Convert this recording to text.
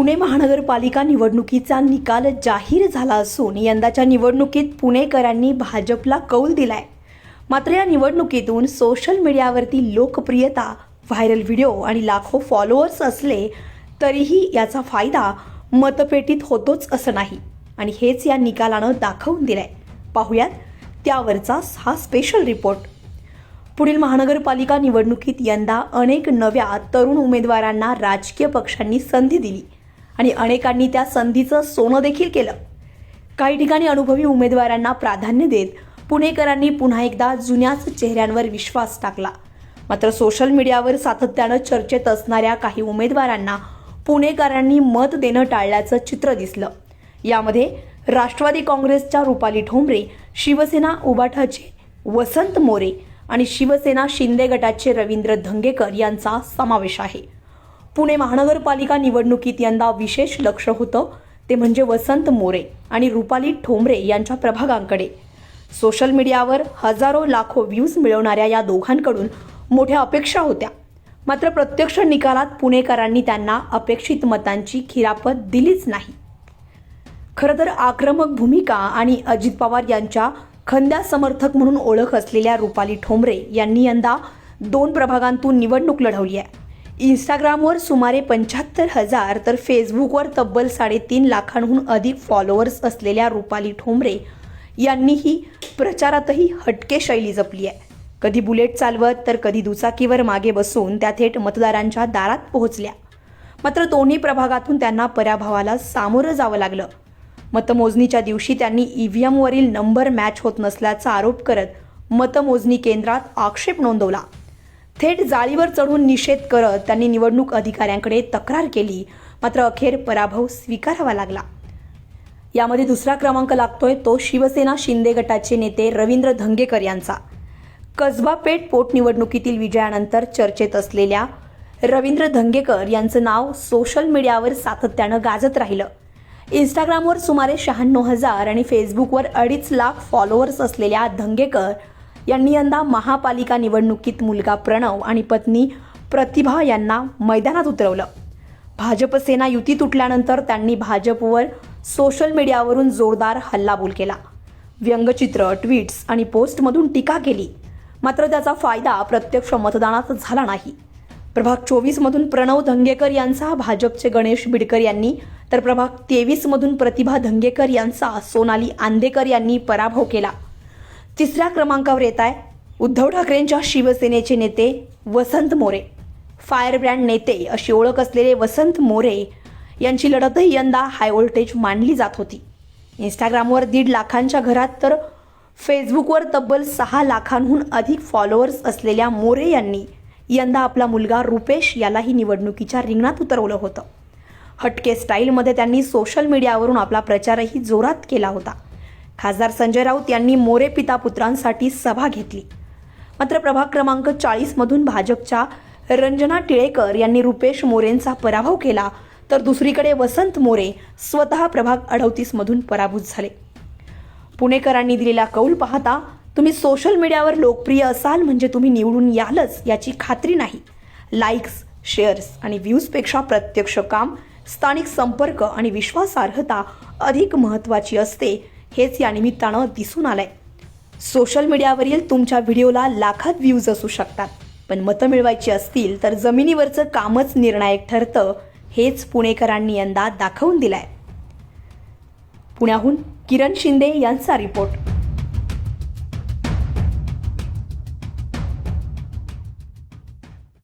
पुणे महानगरपालिका निवडणुकीचा निकाल जाहीर झाला असून यंदाच्या निवडणुकीत पुणेकरांनी भाजपला कौल दिलाय. मात्र या निवडणुकीतून सोशल मीडियावरती लोकप्रियता व्हायरल व्हिडिओ आणि लाखो फॉलोअर्स असले तरीही याचा फायदा मतपेटीत होतोच असं नाही आणि हेच या निकालानं दाखवून दिलंय. पाहुयात त्यावरचा हा स्पेशल रिपोर्ट पुढील महानगरपालिका निवडणुकीत यंदा अनेक नव्या तरुण उमेदवारांना राजकीय पक्षांनी संधी दिली. आणि अनेकांनी त्या संधीचं सोनं देखील केलं. काही ठिकाणी अनुभवी उमेदवारांना प्राधान्य देत पुणेकरांनी पुन्हा एकदा जुन्याच चेहऱ्यांवर विश्वास टाकला. मात्र सोशल मीडियावर सातत्यानं चर्चेत असणाऱ्या काही उमेदवारांना पुणेकरांनी मत देणं टाळल्याचं चित्र दिसलं. यामध्ये राष्ट्रवादी काँग्रेसच्या रुपाली ठोंबरे शिवसेना उबाठाचे वसंत मोरे आणि शिवसेना शिंदे गटाचे रवींद्र धंगेकर यांचा समावेश आहे. पुणे महानगरपालिका निवडणुकीत यंदा विशेष लक्ष होतं. ते म्हणजे वसंत मोरे आणि रुपाली ठोंबरे यांच्या प्रभागांकडे. सोशल मीडियावर हजारो लाखो व्ह्यूज मिळवणाऱ्या या दोघांकडून मोठ्या अपेक्षा होत्या. मात्र प्रत्यक्ष निकालात पुणेकरांनी त्यांना अपेक्षित मतांची खिरापत दिलीच नाही. खरं तर आक्रमक भूमिका आणि अजित पवार यांच्या खंद्या समर्थक म्हणून ओळख असलेल्या रुपाली ठोंबरे यांनी यंदा दोन प्रभागांतून निवडणूक लढवली आहे. इंस्टाग्रामवर सुमारे पंच्याहत्तर हजार तर फेसबुकवर तब्बल साडेतीन लाखांहून अधिक फॉलोअर्स असलेल्या रुपाली ठोंबरे यांनीही प्रचारातही हटके शैली जपली आहे. कधी बुलेट चालवत तर कधी दुचाकीवर मागे बसून त्या थेट मतदारांच्या दारात पोहोचल्या. मात्र दोन्ही प्रभागातून त्यांना पराभवाला सामोरं जावं लागलं. मतमोजणीच्या दिवशी त्यांनी ईव्हीएमवरील नंबर मॅच होत नसल्याचा आरोप करत मतमोजणी केंद्रात आक्षेप नोंदवला. थेट जाळीवर चढून निषेध करत त्यांनी निवडणूक अधिकाऱ्यांकडे तक्रार केली. मात्र अखेर पराभव स्वीकारावा लागला. यामध्ये दुसरा क्रमांक लागतोय तो शिवसेना शिंदे गटाचे नेते रवींद्र धंगेकर यांचा. कसबा पेठ पोटनिवडणुकीतील विजयानंतर चर्चेत असलेल्या रवींद्र धंगेकर यांचं नाव सोशल मीडियावर सातत्यानं गाजत राहिलं. इंस्टाग्रामवर सुमारे शहाण्णव हजार आणि फेसबुकवर अडीच लाख फॉलोअर्स असलेल्या धंगेकर यांनी यंदा महापालिका निवडणुकीत मुलगा प्रणव आणि पत्नी प्रतिभा यांना मैदानात उतरवलं. भाजप सेना युती तुटल्यानंतर त्यांनी भाजपवर सोशल मीडियावरून जोरदार हल्लाबोल केला. व्यंगचित्र ट्विट्स आणि पोस्टमधून टीका केली. मात्र त्याचा फायदा प्रत्यक्ष मतदानात झाला नाही. प्रभाग चोवीसमधून प्रणव धंगेकर यांचा भाजपचे गणेश बिडकर यांनी तर प्रभाग तेवीसमधून प्रतिभा धंगेकर यांचा सोनाली आंदेकर यांनी पराभव केला. तिसऱ्या क्रमांकावर येत आहे. उद्धव ठाकरेंच्या शिवसेनेचे नेते वसंत मोरे. फायरब्रँड नेते अशी ओळख असलेले वसंत मोरे यांची लढतही यंदा हाय व्होल्टेज मानली जात होती. इंस्टाग्रामवर दीड लाखांच्या घरात तर फेसबुकवर तब्बल सहा लाखांहून अधिक फॉलोअर्स असलेल्या मोरे यांनी यंदा आपला मुलगा रुपेश यालाही निवडणुकीच्या रिंगणात उतरवलं होतं. हटके स्टाईलमध्ये त्यांनी सोशल मीडियावरून आपला प्रचारही जोरात केला होता. खासदार संजय राऊत यांनी मोरे पिता पुत्रांसाठी सभा घेतली. मात्र प्रभाग क्रमांक चाळीसमधून भाजपच्या रंजना टिळेकर यांनी रुपेश मोरेंचा पराभव केला तर दुसरीकडे वसंत मोरे स्वतः प्रभाग अडवतीसमधून पराभूत झाले. पुणेकरांनी दिलेला कौल पाहता तुम्ही सोशल मीडियावर लोकप्रिय असाल म्हणजे तुम्ही निवडून यालच याची खात्री नाही. लाईक्स शेअर्स आणि व्ह्यूजपेक्षा प्रत्यक्ष काम स्थानिक संपर्क आणि विश्वासार्हता अधिक महत्त्वाची असते हेच या निमित्तानं दिसून आलंय. सोशल मीडियावरील तुमच्या व्हिडिओला लाखात व्ह्यूज असू शकतात. पण मतं मिळवायची असतील तर जमिनीवरचं कामच निर्णायक ठरतं हेच पुणेकरांनी यंदा दाखवून दिलंय. पुण्याहून किरण शिंदे यांचा रिपोर्ट